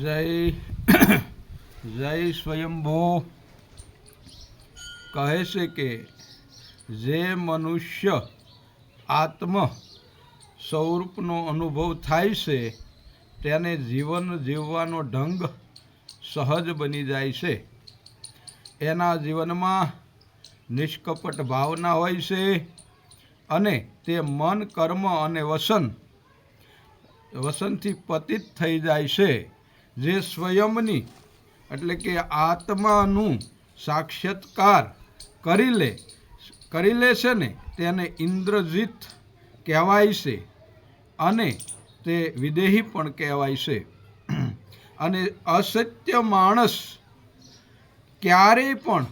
જય જય સ્વયંભૂ. કહે છે કે જે મનુષ્ય આત્મ સ્વરૂપનો અનુભવ થાય છે, તેને જીવન જીવવાનો ઢંગ સહજ બની જાય છે. એના જીવનમાં નિષ્કપટ ભાવના હોય છે અને તે મન, કર્મ અને વસન, વસનથી પતિત થઈ જાય છે. જે સ્વયંની, એટલે કે આત્માનું સાક્ષાત્કાર કરી લે કરી લે છે ને, તેને ઇન્દ્રજીત કહેવાય છે અને તે વિદેહી પણ કહેવાય છે. અને અસત્ય માણસ ક્યારેય પણ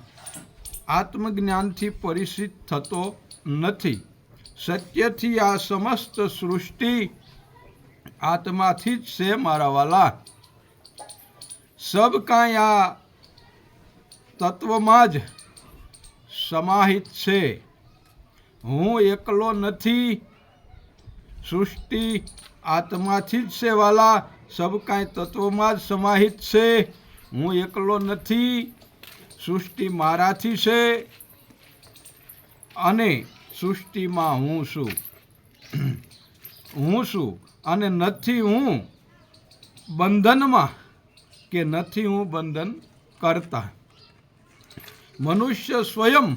આત્મજ્ઞાનથી પરિચિત થતો નથી. સત્યથી આ સમસ્ત સૃષ્ટિ આત્માથી જ છે મારા વાલા. સબ કાંઈ આ તત્વમાં જ સમાહિત છે. હું એકલો નથી. સૃષ્ટિ આત્માથી જ છે વાલા. સબ કાંઈ તત્વમાં જ સમાહિત છે. હું એકલો નથી. સૃષ્ટિ મારાથી છે. અને સૃષ્ટિમાં હું છું. હું છું અને નથી હું. બંધનમાં કે નથી હું બંધન કરતા. મનુષ્ય સ્વયં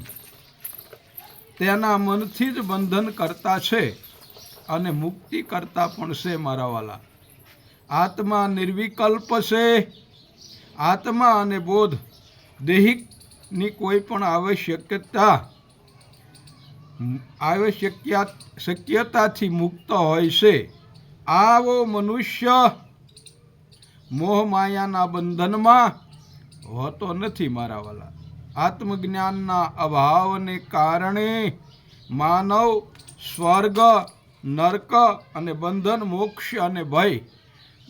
તેના મનથી જ બંધન કરતા છે અને મુક્તિ કરતા પણ છે મારા વાલા આત્મા નિર્વિકલ્પ છે. આત્મા અને બોધ દેહિકની કોઈ પણ આવશ્યકતા આવશ્યકતા શક્યતાથી મુક્ત હોય છે. આવો મનુષ્ય મોહ માયાના બંધનમાં? હોતો નથી મારા વાલા. આત્મજ્ઞાનના અભાવને કારણે માનવ, સ્વર્ગ, નર્ક અને બંધન, મોક્ષ અને ભય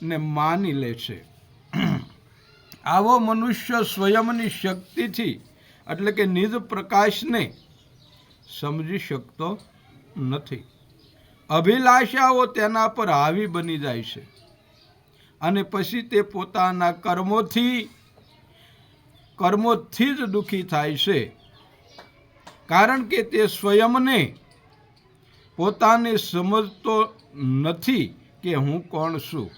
ને માની લે છે. આવો મનુષ્ય સ્વયંની શક્તિથી, એટલે કે નિજ પ્રકાશને, સમજી શકતો નથી. અભિલાષાઓ તેના પર હાવી બની જાય છે. અને પછી તે પોતાના કર્મોથી કર્મોથી જ દુઃખી થાય છે. કારણ કે તે સ્વયંને પોતાને સમજતો નથી કે હું કોણ છું.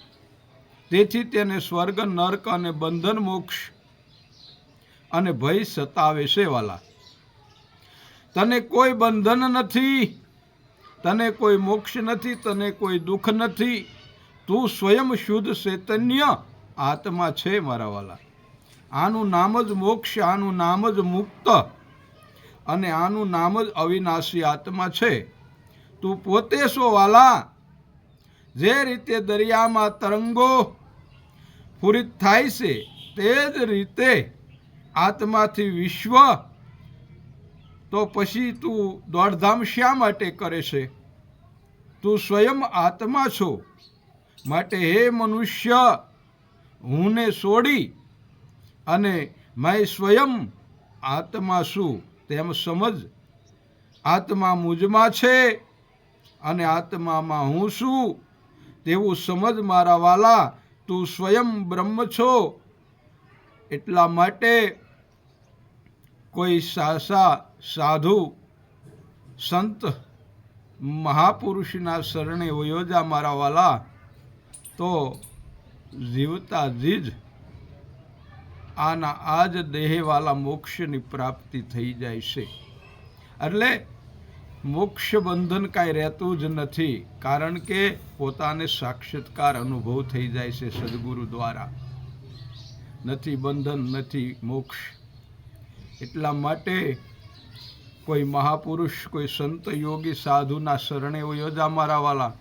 તેથી તેને સ્વર્ગ, નર્ક અને બંધન, મોક્ષ અને ભય સતાવે છે વાલા. તને કોઈ બંધન નથી, તને કોઈ મોક્ષ નથી, તને કોઈ દુઃખ નથી. તું સ્વયં શુદ્ધ ચૈતન્ય આત્મા છે મારા વાલા. આનું નામ જ મોક્ષ, આનું નામ જ મુક્ત અને આનું નામ જ અવિનાશી આત્મા છે. તું પોતે સો વાલા. જે રીતે દરિયામાં તરંગો પૂરિત થાય છે, તે જ રીતે આત્માથી વિશ્વ તો પછી તું દોડધામ શા માટે કરે છે? તું સ્વયં આત્મા છો. માટે હે મનુષ્ય, હુંને છોડી અને મેં સ્વયં આત્મા છું. તેમ સમજ, આત્મા મુજમાં છે અને આત્મામાં હું છું. તેવું સમજ મારા વાલા, તું સ્વયં બ્રહ્મ છો. એટલા માટે કોઈ સાસા, સાધુ, સંત, મહાપુરુષના શરણે વયોજા મારા વાલા તો જીવતા જીજ આના આ જ દેહવાલા મોક્ષની પ્રાપ્તિ થઈ જાય છે. એટલે મોક્ષ બંધન કાંઈ રહેતું જ નથી, કારણ કે પોતાને સાક્ષાત્કાર અનુભવ થઈ જાય છે સદગુરુ દ્વારા. નથી બંધન, નથી મોક્ષ. એટલા માટે કોઈ મહાપુરુષ, કોઈ સંત યોગી સાધુના શરણે યોજા મારા વાલા.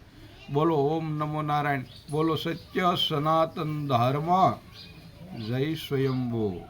બોલો ઓમ નમો નારાયણ. બોલો સત્ય સનાતન ધર્મ. જય સ્વયંભો.